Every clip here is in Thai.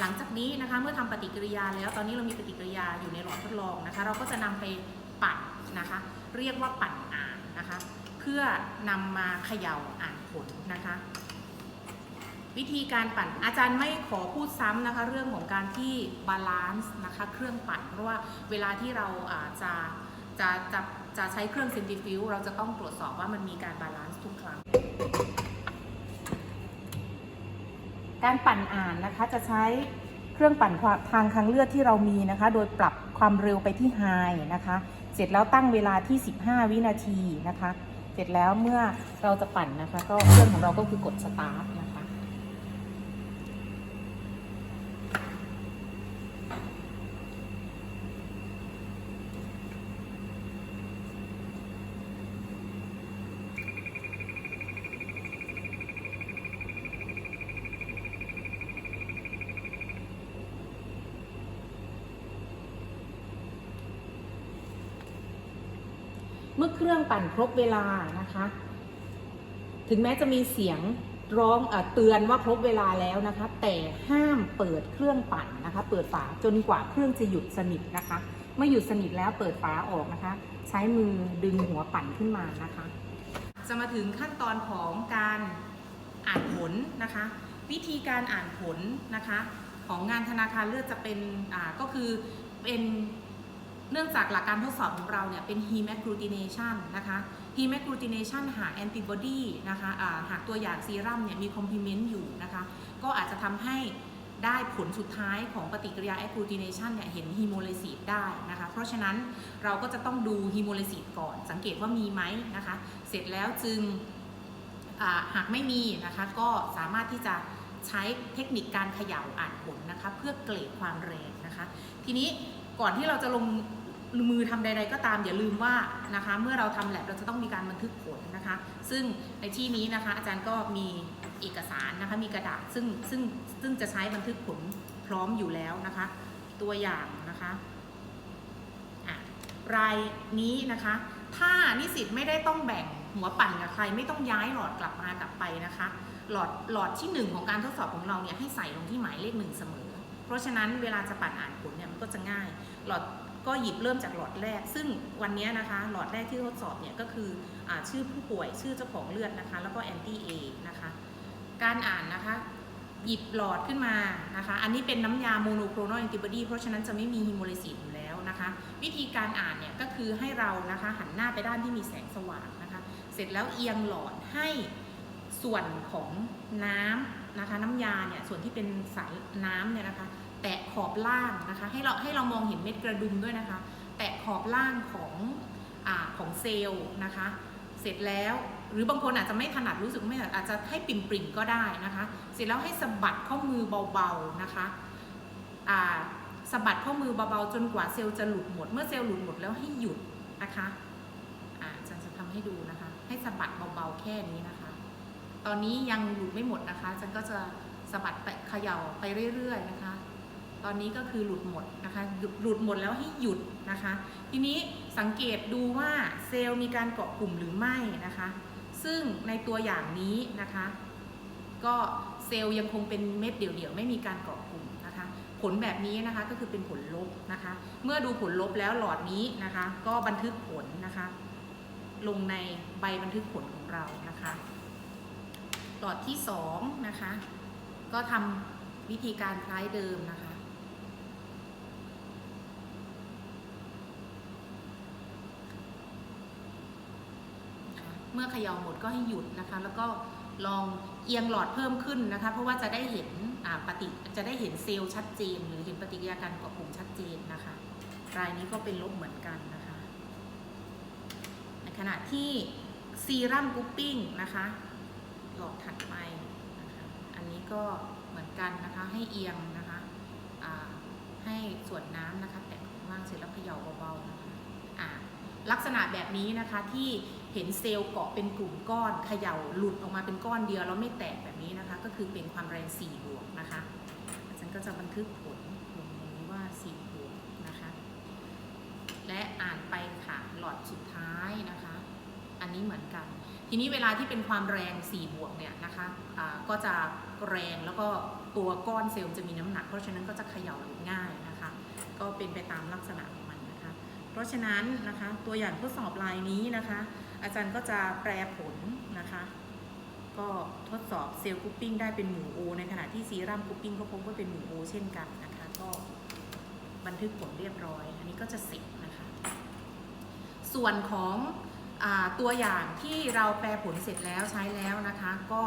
หลังจากนี้นะคะเมื่อทำปฏิกิริยาแล้วตอนนี้เรามีปฏิกิริยาอยู่ในหลอดทดลองนะคะ เราก็จะนำไปปั่นนะคะ เรียกว่าปั่นอ่านนะคะ เพื่อนำมาเขย่าอ่านผลนะคะ วิธีการปั่นอาจารย์ไม่ขอพูดซ้ำนะคะ เรื่องของการที่บาลานซ์นะคะเครื่องปั่น เพราะว่าเวลาที่เราอ่าจะจะจะจะใช้เครื่องเซนติฟิวเราจะต้องตรวจสอบว่ามันมีการบาลานซ์ทุกครั้ง การปั่นอ่านนะคะจะใช้เครื่องปั่นทางทางเลือดที่เรามีนะคะ โดยปรับความเร็วไปที่ไฮนะคะ เสร็จแล้วตั้งเวลาที่ 15 วินาทีนะคะ เสร็จแล้วเมื่อเราจะปั่นนะคะ ก็เครื่องของเราก็คือกดสตาร์ทนะคะ เครื่องปั่นครบเวลานะคะ ถึงแม้จะมีเสียงร้องเอเตือนว่าครบเวลาแล้วนะคะ แต่ห้ามเปิดเครื่องปั่นนะคะ เปิดฝาจนกว่าเครื่องจะหยุดสนิทนะคะ เมื่อหยุดสนิทแล้วเปิดฝาออกนะคะ ใช้มือดึงหัวปั่นขึ้นมานะคะ จะมาถึงขั้นตอนของการอ่านผลนะคะ วิธีการอ่านผลนะคะ ของงานธนาคารเลือดจะเป็นก็คือเป็น เนื่องจากหลักการทดสอบของเราเนี่ยเป็น hemagglutination นะคะ hemagglutination หา antibody นะคะหากตัวอย่างซีรัมเนี่ยมี complement อยู่นะคะ ก็อาจจะทำให้ได้ผลสุดท้ายของปฏิกิริยา agglutination เนี่ยเห็น hemolysis ได้นะคะ เพราะฉะนั้นเราก็จะต้องดู hemolysis ก่อน สังเกตว่ามีไหมนะคะ เสร็จแล้วจึงหากไม่มีนะคะ ก็สามารถที่จะใช้เทคนิคการเขย่าอ่านผลนะคะ เพื่อเกรดความแรงนะคะ ทีนี้ก่อนที่เราจะลง มือทำใด ๆ ก็ตามอย่าลืมว่านะคะเมื่อเราทำแลบเราจะต้องมีการบันทึกผลนะคะ ซึ่งในที่นี้นะคะอาจารย์ก็มีเอกสารนะคะมีกระดาษซึ่งซึ่งซึ่งจะใช้บันทึกผลพร้อมอยู่แล้วนะคะ ตัวอย่างนะคะอะรายนี้นะคะ ถ้านิสิตไม่ได้ต้องแบ่งหัวปั่นกับใคร ไม่ต้องย้ายหลอดกลับมากลับไปนะคะ หลอดหลอดที่หนึ่งของการทดสอบของเราเนี่ยให้ใส่ลงที่หมายเลขหนึ่งเสมอ เพราะฉะนั้นเวลาจะปั่นอ่านผลเนี่ยมันก็จะง่ายหลอด ก็หยิบเริ่มจากหลอดแรก ซึ่งวันนี้นะคะหลอดแรกที่ทดสอบเนี่ยก็คืออชื่อผู้ป่วยชื่อเจ้าของเลือดนะคะ แล้วก็แอนตี้เอนะคะการอ่านนะคะหยิบหลอดขึ้นมานะคะ อันนี้เป็นน้ำยาโมโนโครนอลแอนติบอดีเพราะฉะนั้นจะไม่มีฮิโมเลซิสอยู่แล้วนะคะ วิธีการอ่านเนี่ยก็คือให้เรานะคะหันหน้าไปด้านที่มีแสงสว่างนะคะ เสร็จแล้วเอียงหลอดให้ส่วนของน้ำนะคะ น้ำยาเนี่ยส่วนที่เป็นสายน้ำเนี่ยนะคะ แตะขอบล่างนะคะ ให้เราให้เรามองเห็นเม็ดกระดุมด้วยนะคะ แตะขอบล่างของอของเซลล์นะคะ เสร็จแล้วหรือบางคนอาจจะไม่ถนัดรู้สึกไม่ถนัดอาจจะให้ปิ่มปริ่มๆก็ได้นะคะ เสร็จแล้วให้สะบัดข้อมือเบาๆนะคะสะบัดข้อมือเบาๆจนกว่าเซลล์จะหลุดหมด เมื่อเซลล์หลุดหมดแล้วให้หยุดนะคะอาจารย์จะทำให้ดูนะคะ ให้สะบัดเบาๆแค่นี้นะคะ ตอนนี้ยังหลุดไม่หมดนะคะอาจารย์ก็จะสะบัดไปเขย่าไปเรื่อยๆนะคะ ตอนนี้ก็คือหลุดหมดนะคะหลุดหมดแล้วให้หยุดนะคะ ทีนี้สังเกตดูว่าเซลล์มีการเกาะกลุ่มหรือไม่นะคะ ซึ่งในตัวอย่างนี้นะคะ ก็เซลล์ยังคงเป็นเม็ดเดี่ยวๆไม่มีการเกาะกลุ่มนะคะ ผลแบบนี้นะคะก็คือเป็นผลลบนะคะ เมื่อดูผลลบแล้วหลอดนี้นะคะ ก็บันทึกผลนะคะ ลงในใบบันทึกผลของเรานะคะหลอดที่สองนะคะ ก็ทำวิธีการคล้ายเดิมนะคะ นะคะเมื่อเขย่าหมดก็ให้หยุดนะคะ แล้วก็ลองเอียงหลอดเพิ่มขึ้นนะคะ เพราะว่าจะได้เห็นปฏิจะได้เห็นเซลล์ชัดเจน หรือเห็นปฏิกิริยาการเกาะกลุ่มชัดเจนนะคะรายนี้ก็เป็นลบเหมือนกันนะคะ ในขณะที่ซีรัมกรุ๊ปปิ้งนะคะหลอดถัดไปนะคะอันนี้ก็เหมือนกันนะคะให้เอียงนะคะให้ส่วนน้ำนะคะแตะข้างล่างเสร็จแล้วเขย่าเบาๆนะคะลักษณะแบบนี้นะคะที่ เห็นเซลล์เกาะเป็นกลุ่มก้อนเขย่าหลุดออกมาเป็นก้อนเดียวแล้วไม่แตกแบบนี้นะคะ ก็คือเป็นความแรง4บวกนะคะอาจารย์ก็จะบันทึกผลลงนี้ว่า4บวกนะคะ และอ่านไปค่ะหลอดสุดท้ายนะคะ อันนี้เหมือนกัน ทีนี้เวลาที่เป็นความแรง4บวกเนี่ยนะคะอ่าก็จะแรงแล้วก็ตัวก้อนเซลล์จะมีน้ำหนัก เพราะฉะนั้นก็จะเขย่าหลุดง่ายนะคะ ก็เป็นไปตามลักษณะของมันนะคะ เพราะฉะนั้นนะคะตัวอย่างทดสอบลายนี้นะคะ อาจารย์ก็จะแปลผลนะคะ ก็ทดสอบเซลล์กรุ๊ปปิ้งได้เป็นหมู่โอในขณะที่ซีรัมกรุ๊ปปิ้งก็พบว่าเป็นหมู่โอเช่นกันนะคะ ก็บันทึกผลเรียบร้อย อันนี้ก็จะเสร็จนะคะ ส่วนของอตัวอย่างที่เราแปลผลเสร็จแล้วใช้แล้วนะคะก็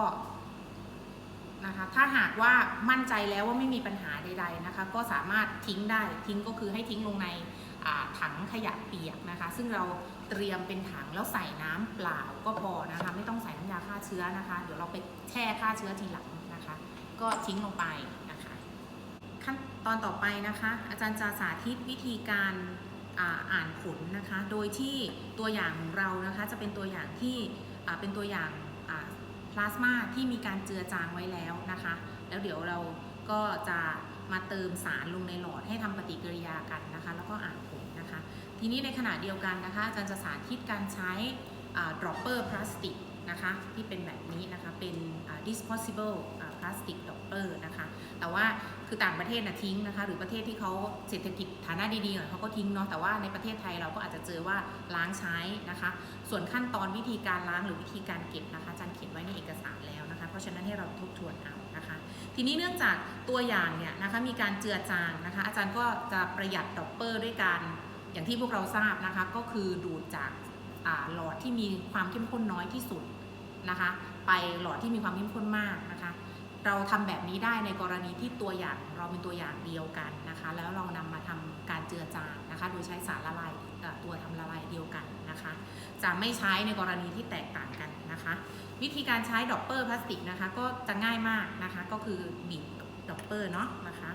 นะคะถ้าหากว่ามั่นใจแล้วว่าไม่มีปัญหาใด ๆนะคะ ก็สามารถทิ้งได้ทิ้งก็คือให้ทิ้งลงในถังขยะเปียกนะคะ ซึ่งเรา เตรียมเป็นถังแล้วใส่น้ำเปล่าก็พอนะคะ ไม่ต้องใส่น้ำยาฆ่าเชื้อนะคะ เดี๋ยวเราไปแช่ฆ่าเชื้อทีหลังนะคะ ก็ทิ้งลงไปนะคะ ขั้นตอนต่อไปนะคะ อาจารย์จะสาธิตวิธีการอ่าอ่านผลนะคะ โดยที่ตัวอย่างของเรานะคะจะเป็นตัวอย่างที่อ่าเป็นตัวอย่างพลาสมาที่มีการเจือจางไว้แล้วนะคะ แล้วเดี๋ยวเราก็จะ มาเติมสารลงในหลอดให้ทำปฏิกิริยากันนะคะ แล้วก็อ่านผลนะคะ ทีนี้ในขณะเดียวกันนะคะอาจารย์จะสาธิตการใช้ดรอปเปอร์พลาสติกนะคะที่เป็นแบบนี้นะคะเป็น disposable พลาสติกดอปเปอร์นะคะแต่ว่าคือต่างประเทศนะทิ้งนะคะหรือประเทศที่เขาเศรษฐกิจฐานะดีๆหน่อยเขาก็ทิ้งเนาะแต่ว่าในประเทศไทยเราก็อาจจะเจอว่าล้างใช้นะคะ ส่วนขั้นตอนวิธีการล้างหรือวิธีการเก็บนะคะอาจารย์เขียนไว้ในเอกสารแล้วนะคะ เพราะฉะนั้นให้เราทบทวนเอานะคะ ทีนี้เนื่องจากตัวอย่างเนี่ยนะคะมีการเจือจางนะคะอาจารย์ก็จะประหยัดดอปเปอร์ด้วยการอย่างที่พวกเราทราบนะคะก็คือดูดจากหลอดที่มีความเข้มข้นน้อยที่สุดนะคะไปหลอดที่มีความเข้มข้นมากนะคะเราทำแบบนี้ได้ในกรณีที่ตัวอย่างเราเป็นตัวอย่างเดียวกันนะคะแล้วเรานำมาทำการเจือจางนะคะโดยใช้สารละลายตัวทำละลายเดียวกัน นะคะ จะไม่ใช้ในกรณีที่แตกต่างกันนะคะ วิธีการใช้ดอปเปอร์พลาสติกนะคะ ก็จะง่ายมากนะคะ ก็คือบีบดอปเปอร์เนาะนะคะ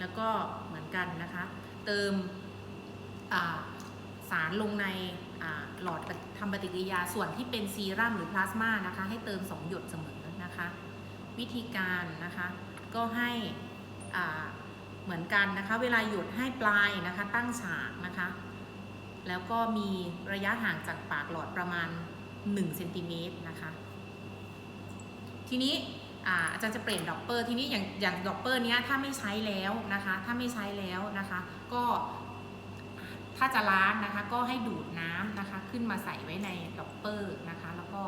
แล้วก็เหมือนกันนะคะ เติมสารลงในหลอดทำปฏิกิริยาส่วนที่เป็นซีรัมหรือพลาสมานะคะ ให้เติม 2 หยดเสมอนะคะ วิธีการนะคะ ก็ให้อ่า เหมือนกันนะคะ เวลาหยุดให้ปลายนะคะ ตั้งฉากนะคะ แล้วก็มีระยะห่างจากปากหลอดประมาณ1เซนติเมตรนะคะ ทีนี้อาอาจารย์จะเปลี่ยนดอปเปอร์ทีนี้อย่างอย่างดอปเปอร์เนี้ยถ้าไม่ใช้แล้วนะคะ ถ้าไม่ใช้แล้วนะคะ ก็ถ้าจะล้างนะคะ ก็ให้ดูดน้ำนะคะ ขึ้นมาใส่ไว้ในดอปเปอร์นะคะ แล้วก็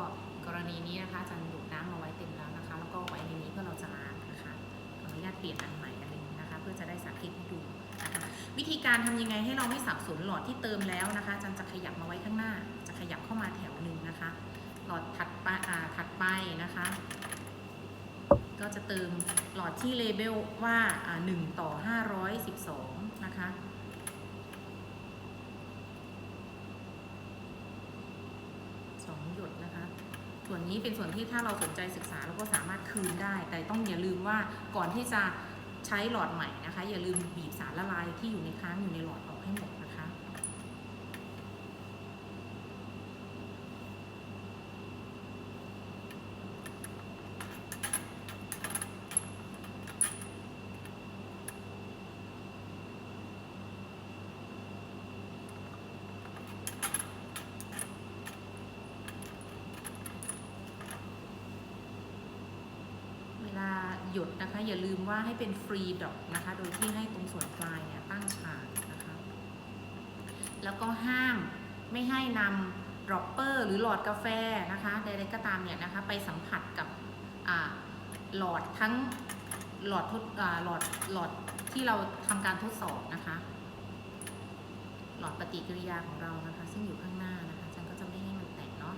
กรณีนี้นะคะอาจารย์ดูดน้ำมาไว้เต็มแล้วนะคะ แล้วก็ไว้ในนี้เพื่อเราจะล้างนะคะขออนุญาตเปลี่ยนอันใหม่ เพื่อจะได้สาธิตให้ดูนะคะวิธีการทำยังไงให้เราไม่สับสนหลอดที่เติมแล้วนะคะจารย์จะขยับมาไว้ข้างหน้า จะขยับเข้ามาแถวหนึ่งนะคะ หลอดถัดไปถัดไปนะคะ ก็จะเติมหลอดที่เลเบลว่าอ่า1ต่อ 512 นะคะสองหยดนะคะส่วนนี้เป็นส่วนที่ถ้าเราสนใจศึกษาเราก็สามารถคืนได้ แต่ต้องอย่าลืมว่าก่อนที่จะ ใช้หลอดใหม่นะคะ อย่าลืมบีบสารละลายที่อยู่ในค้างอยู่ในหลอดออกให้หมดนะคะ เวลาหยดนะคะ อย่าลืมว่าให้เป็นฟรีดอกนะคะ โดยที่ให้ตรงส่วนปลายเนี่ยตั้งฉากนะคะ แล้วก็ห้ามไม่ให้นำดรอปเปอร์หรือหลอดกาแฟนะคะใดๆก็ตามเนี่ยนะคะไปสัมผัสกับหลอดทั้งหลอดทดหลอดหลอดที่เราทำการทดสอบนะคะ หลอดปฏิกิริยาของเรานะคะ ซึ่งอยู่ข้างหน้านะคะอาจารย์ก็จะไม่ให้มันแตกเนาะ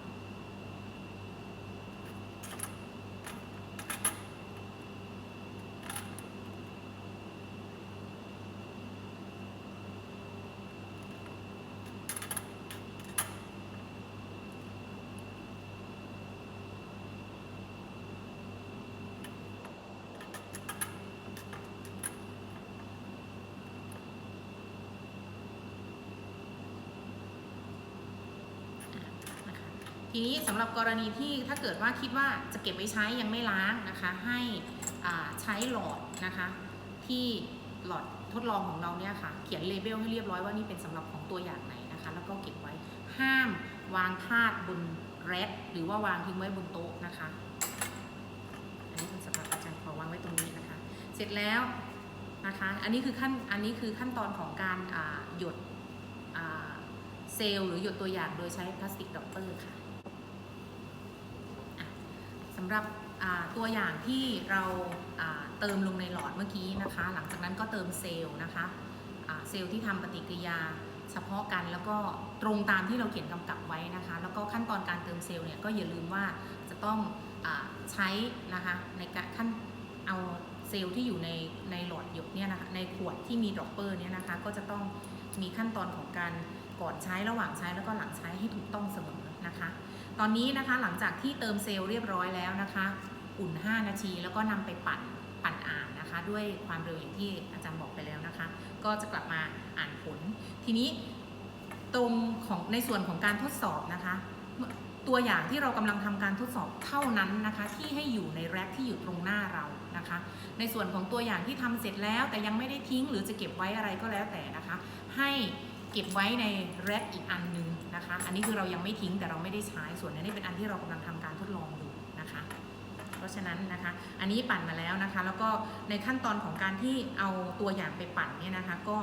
นะคะ ทีนี้สำหรับกรณีที่ถ้าเกิดว่าคิดว่าจะเก็บไว้ใช้ยังไม่ล้างนะคะ ให้ใช้หลอดนะคะที่หลอดทดลองของเราเนี่ยค่ะ เขียนเลเบลให้เรียบร้อยว่านี่เป็นสำหรับของตัวอย่างไหนนะคะ แล้วก็เก็บไว้ห้ามวางพาดบนแร็คหรือว่าวางทิ้งไว้บนโต๊ะนะคะ อันนี้เป็นสำหรับอาจารย์ขอวางไว้ตรงนี้นะคะ เสร็จแล้วนะคะ อันนี้คือขั้นอันนี้คือขั้นตอนของการหยดเซลล์หรือหยดตัวอย่างโดยใช้พลาสติกดอปเปอร์ค่ะำหรับตัวอย่างที่เราเติมลงในหลอดเมื่อกี้นะคะ หลังจากนั้นก็เติมเซลล์นะคะเซลล์ที่ทำปฏิกิริยาเฉพาะกันแล้วก็ตรงตามที่เราเขียนกำกับไว้นะคะ แล้วก็ขั้นตอนการเติมเซลล์เนี่ยก็อย่าลืมว่าจะต้องอใช้นะคะในการขั้นเอาเซลล์ที่อยู่ในในหลอดหยดเนี่ยนะคะในขวดที่มีดรอปเปอร์เนี่ยนะคะก็จะต้องมีขั้นตอนของการก่อนใช้ระหว่างใช้แล้วก็หลังใช้ให้ถูกต้องเสมอนะคะ ตอนนี้นะคะหลังจากที่เติมเซลล์เรียบร้อยแล้วนะคะ อุ่น 5 นาทีแล้วก็นำไปปั่นปั่นอ่านนะคะ ด้วยความเร็วอย่างที่อาจารย์บอกไปแล้วนะคะ ก็จะกลับมาอ่านผล ทีนี้ตรงของในส่วนของการทดสอบนะคะ ตัวอย่างที่เรากำลังทำการทดสอบเท่านั้นนะคะ ที่ให้อยู่ในแร็คที่อยู่ตรงหน้าเรานะคะ ในส่วนของตัวอย่างที่ทำเสร็จแล้วแต่ยังไม่ได้ทิ้งหรือจะเก็บไว้อะไรก็แล้วแต่นะคะ ให้ เก็บไว้ในแร็คอีกอันหนึงนะคะ อันนี้คือเรายังไม่ทิ้งแต่เราไม่ได้ใช้ส่วนนี้เป็นอันที่เรากำลังทำการทดลองอยู่นะคะ เพราะฉะนั้นนะคะ อันนี้ปั่นมาแล้วนะคะ แล้วก็ในขั้นตอนของการที่เอาตัวอย่างไปปั่นเนี่ยนะคะ ก็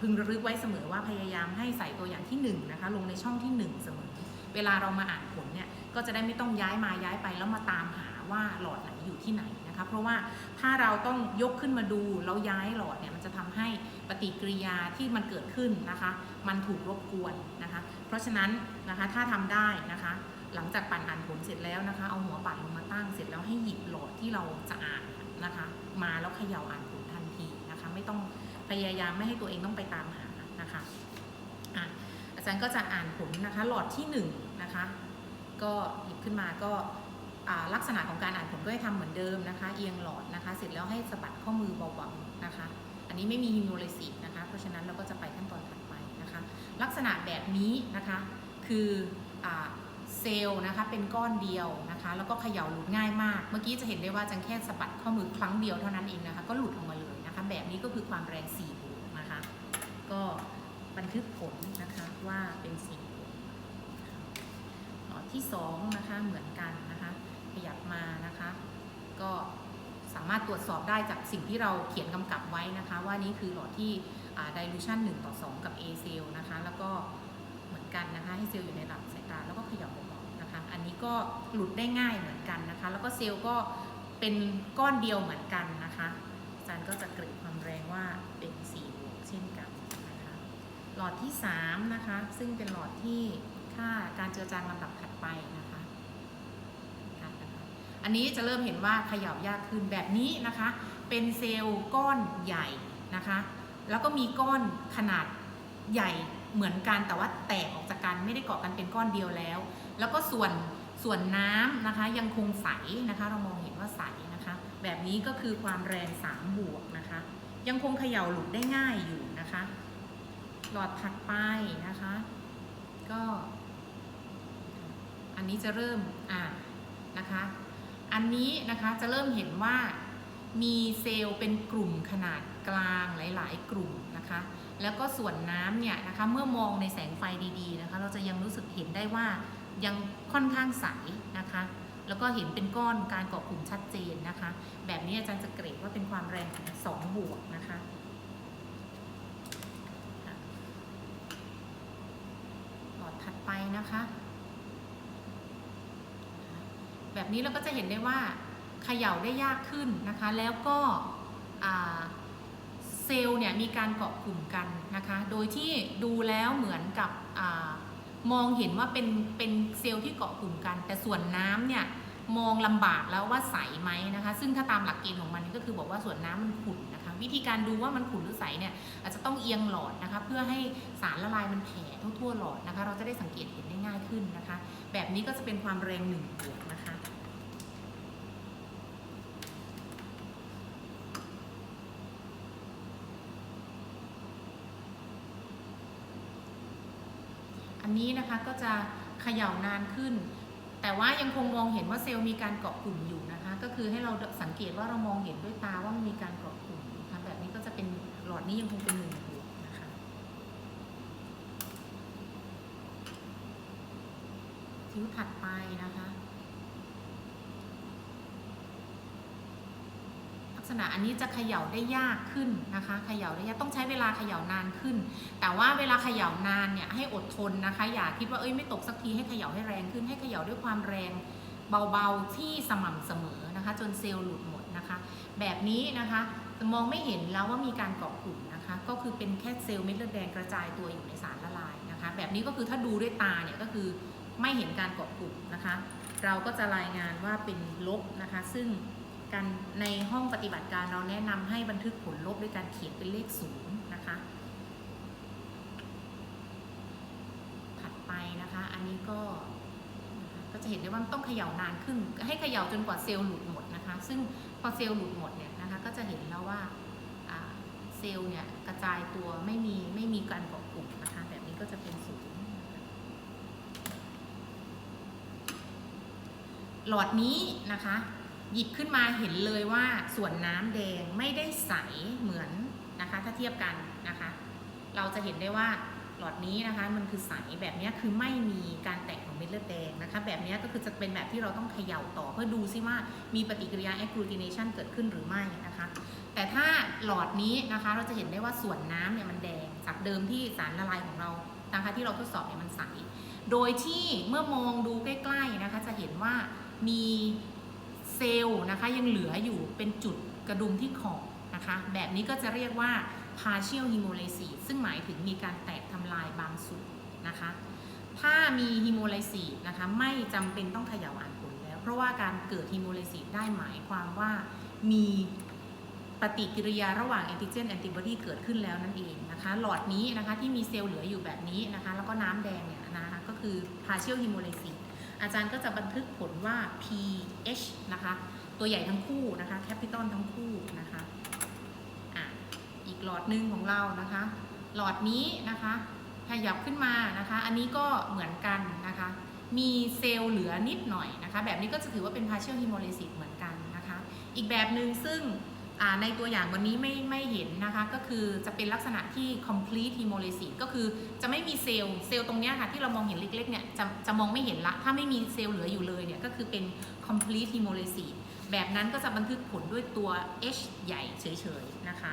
พึงระลึกไว้เสมอว่าพยายามให้ใส่ตัวอย่างที่1นะคะลงในช่องที่ 1 เสมอ เวลาเรามาอ่านผลเนี่ยก็จะได้ไม่ต้องย้ายมาย้ายไปแล้วมาตามหาว่าหลอดไหนอยู่ที่ไหน นะคะเพราะว่าถ้าเราต้องยกขึ้นมาดูแล้วย้ายหลอดเนี่ยมันจะทำให้ปฏิกิริยาที่มันเกิดขึ้นนะคะ มันถูกรบกวนนะคะ เพราะฉะนั้นนะคะถ้าทำได้นะคะ หลังจากปั่นอ่านผลเสร็จแล้วนะคะ เอาหัวปั่นลงมาตั้งเสร็จแล้วให้หยิบหลอดที่เราจะอ่านนะคะ มาแล้วเขย่าอ่านผลทันทีนะคะ ไม่ต้องพยายามไม่ให้ตัวเองต้องไปตามหานะคะอาจารย์ก็จะอ่านผลนะคะหลอดที่หนึ่งนะคะก็หยิบขึ้นมาก็ ลักษณะของการอ่านผลก็ให้ทำเหมือนเดิมนะคะ เอียงหลอดนะคะ เสร็จแล้วให้สะบัดข้อมือเบาๆนะคะ อันนี้ไม่มีฮิมโมเลสิกนะคะ เพราะฉะนั้นเราก็จะไปขั้นตอนถัดไปนะคะ ลักษณะแบบนี้นะคะคืออเซลล์นะคะเป็นก้อนเดียวนะคะ แล้วก็เขย่าหลุดง่ายมาก เมื่อกี้จะเห็นได้ว่าจังแค่สะบัดข้อมือครั้งเดียวเท่านั้นเองนะคะ ก็หลุดออกมาเลยนะคะ แบบนี้ก็คือความแรง4บวกนะคะ ก็บันทึกผลนะคะว่าเป็น4บวกหลอดที่2นะคะเหมือนกันนะ ขยับมานะคะ ก็สามารถตรวจสอบได้จากสิ่งที่เราเขียนกำกับไว้นะคะ ว่านี่คือหลอดที่ dilution 1 ต่อ 2 กับ A เซลล์นะคะ แล้วก็เหมือนกันนะคะ ให้เซลล์อยู่ในระดับสายตาแล้วก็ขยับเบาๆนะคะ อันนี้ก็หลุดได้ง่ายเหมือนกันนะคะ แล้วก็เซลล์ก็เป็นก้อนเดียวเหมือนกันนะคะอาจารย์ก็จะเกรดความแรงว่าเป็น4บวกเช่นกันนะคะ หลอดที่3นะคะ ซึ่งเป็นหลอดที่ค่าการเจือจางลำดับถัดไปนะคะการนะคะ อันนี้จะเริ่มเห็นว่าขยับยากขึ้นแบบนี้นะคะ เป็นเซลล์ก้อนใหญ่นะคะ แล้วก็มีก้อนขนาดใหญ่เหมือนกันแต่ว่าแตกออกจากกันไม่ได้เกาะกันเป็นก้อนเดียวแล้ว แล้วก็ส่วนส่วนน้ำนะคะยังคงใสนะคะ เรามองเห็นว่าใสนะคะ แบบนี้ก็คือความแรง3บวกนะคะ ยังคงเขย่าหลุดได้ง่ายอยู่นะคะ หลอดถัดไปนะคะ ก็ อันนี้จะเริ่มอ่านะคะ อันนี้นะคะจะเริ่มเห็นว่ามีเซลล์เป็นกลุ่มขนาดกลางหลาย ๆ กลุ่มนะคะ แล้วก็ส่วนน้ำเนี่ยนะคะเมื่อมองในแสงไฟดีๆนะคะเราจะยังรู้สึกเห็นได้ว่ายังค่อนข้างใสนะคะ แล้วก็เห็นเป็นก้อนการเกาะกลุ่มชัดเจนนะคะ แบบนี้อาจารย์จะเกรดว่าเป็นความแรงของ2บวกนะคะหลอดถัดไปนะคะ แบบนี้เราก็จะเห็นได้ว่าเขย่าได้ยากขึ้นนะคะ แล้วก็เซลล์เนี่ยมีการเกาะกลุ่มกันนะคะ โดยที่ดูแล้วเหมือนกับอมองเห็นว่าเป็นเป็นเซลล์ที่เกาะกลุ่มกัน แต่ส่วนน้ำเนี่ยมองลำบากแล้วว่าใสไหมนะคะ ซึ่งถ้าตามหลักเกณฑ์ของมันก็คือบอกว่าส่วนน้ำมันขุ่น วิธีการดูว่ามันขุ่นหรือใสเนี่ยอาจจะต้องเอียงหลอดนะคะ เพื่อให้สารละลายมันแผ่ทั่วๆหลอดนะคะ เราจะได้สังเกตเห็นได้ง่ายขึ้นนะคะ แบบนี้ก็จะเป็นความแรงหนึ่งบวกนะคะอันนี้นะคะก็จะเขย่านานขึ้น แต่ว่ายังคงมองเห็นว่าเซลล์มีการเกาะกลุ่มอยู่นะคะ ก็คือให้เราสังเกตว่าเรามองเห็นด้วยตาว่ามันมีการเกาะกลุ่ม อดนี้ยังคงเป็นหนึ่งบวกนะคะคิ้วถัดไปนะคะลักษณะอันนี้จะเขย่าได้ยากขึ้นนะคะเขย่าได้ยากต้องใช้เวลาเขย่านานขึ้น แต่ว่าเวลาเขย่านานเนี่ยให้อดทนนะคะ อย่าคิดว่าเอ้ยไม่ตกสักทีให้เขย่าให้แรงขึ้น ให้เขย่าด้วยความแรงเบาๆที่สม่ำเสมอนะคะ จนเซลล์หลุดหมดนะคะ แบบนี้นะคะ มองไม่เห็นแล้วว่ามีการเกาะกลุ่มนะคะ ก็คือเป็นแค่เซลล์เม็ดเลือดแดงกระจายตัวอยู่ในสารละลายนะคะ แบบนี้ก็คือถ้าดูด้วยตาเนี่ยก็คือไม่เห็นการเกาะกลุ่มนะคะ เราก็จะรายงานว่าเป็นลบนะคะ ซึ่งการในห้องปฏิบัติการเราแนะนำให้บันทึกผลลบด้วยการเขียนเป็นเลขศูนย์นะคะ ถัดไปนะคะ อันนี้ก็ก็จะเห็นได้ว่าต้องเขย่านานขึ้น ให้เขย่าจนกว่าเซลล์หลุดหมดนะคะ ซึ่งพอเซลล์หลุดหมดเนี่ย ก็จะเห็นแล้วว่าเซลล์เนี่ยกระจายตัวไม่มีไม่มีการเกาะกลุ่มนะคะแบบนี้ก็จะเป็นศูนย์หลอดนี้นะคะ หยิบขึ้นมาเห็นเลยว่าส่วนน้ำแดงไม่ได้ใสเหมือนนะคะ ถ้าเทียบกันนะคะ เราจะเห็นได้ว่า ลอดนี้นะคะ มันคือใสแบบนี้คือไม่มีการแตกของเม็ดเลือดแดงนะคะ แบบนี้ก็คือจะเป็นแบบที่เราต้องเขย่าต่อเพื่อดูซิว่ามีปฏิกิริยา agglutination เกิดขึ้นหรือไม่นะคะ แต่ถ้าหลอดนี้นะคะเราจะเห็นได้ว่าส่วนน้ำเนี่ยมันแดง จากเดิมที่สารละลายของเรานะคะที่เราทดสอบเนี่ยมันใส โดยที่เมื่อมองดูใกล้ๆนะคะจะเห็นว่ามีเซลล์นะคะยังเหลืออยู่เป็นจุดกระดุมที่ขอบนะคะ แบบนี้ก็จะเรียกว่า partial hemolysis ซึ่งหมายถึงมีการแตกทำลายบางส่วนนะคะ ถ้ามี hemolysis นะคะไม่จำเป็นต้องเขย่าอ่านผลแล้ว เพราะว่าการเกิด hemolysis ได้หมายความว่ามีปฏิกิริยาระหว่าง antigen antibody เกิดขึ้นแล้วนั่นเองนะคะ หลอดนี้นะคะที่มีเซลล์เหลืออยู่แบบนี้นะคะ แล้วก็น้ำแดงเนี่ยนะคะก็คือ partial hemolysis อาจารย์ก็จะบันทึกผลว่า pH นะคะ ตัวใหญ่ทั้งคู่นะคะ capital ทั้งคู่นะคะ หลอดหนึ่งของเรานะคะ หลอดนี้นะคะ ขยับขึ้นมานะคะ อันนี้ก็เหมือนกันนะคะ มีเซลล์เหลือนิดหน่อยนะคะ แบบนี้ก็จะถือว่าเป็น partial hemolysis เหมือนกันนะคะ อีกแบบหนึ่งซึ่งในตัวอย่างวันนี้ไม่ไม่เห็นนะคะ ก็คือจะเป็นลักษณะที่ complete hemolysis ก็คือจะไม่มีเซลล์เซลล์ตรงนี้ค่ะที่เรามองเห็นเล็กๆเนี่ยจะจะมองไม่เห็นละ ถ้าไม่มีเซลล์เหลืออยู่เลยเนี่ยก็คือเป็น complete hemolysis แบบนั้นก็จะบันทึกผลด้วยตัว H ใหญ่เฉยๆนะคะ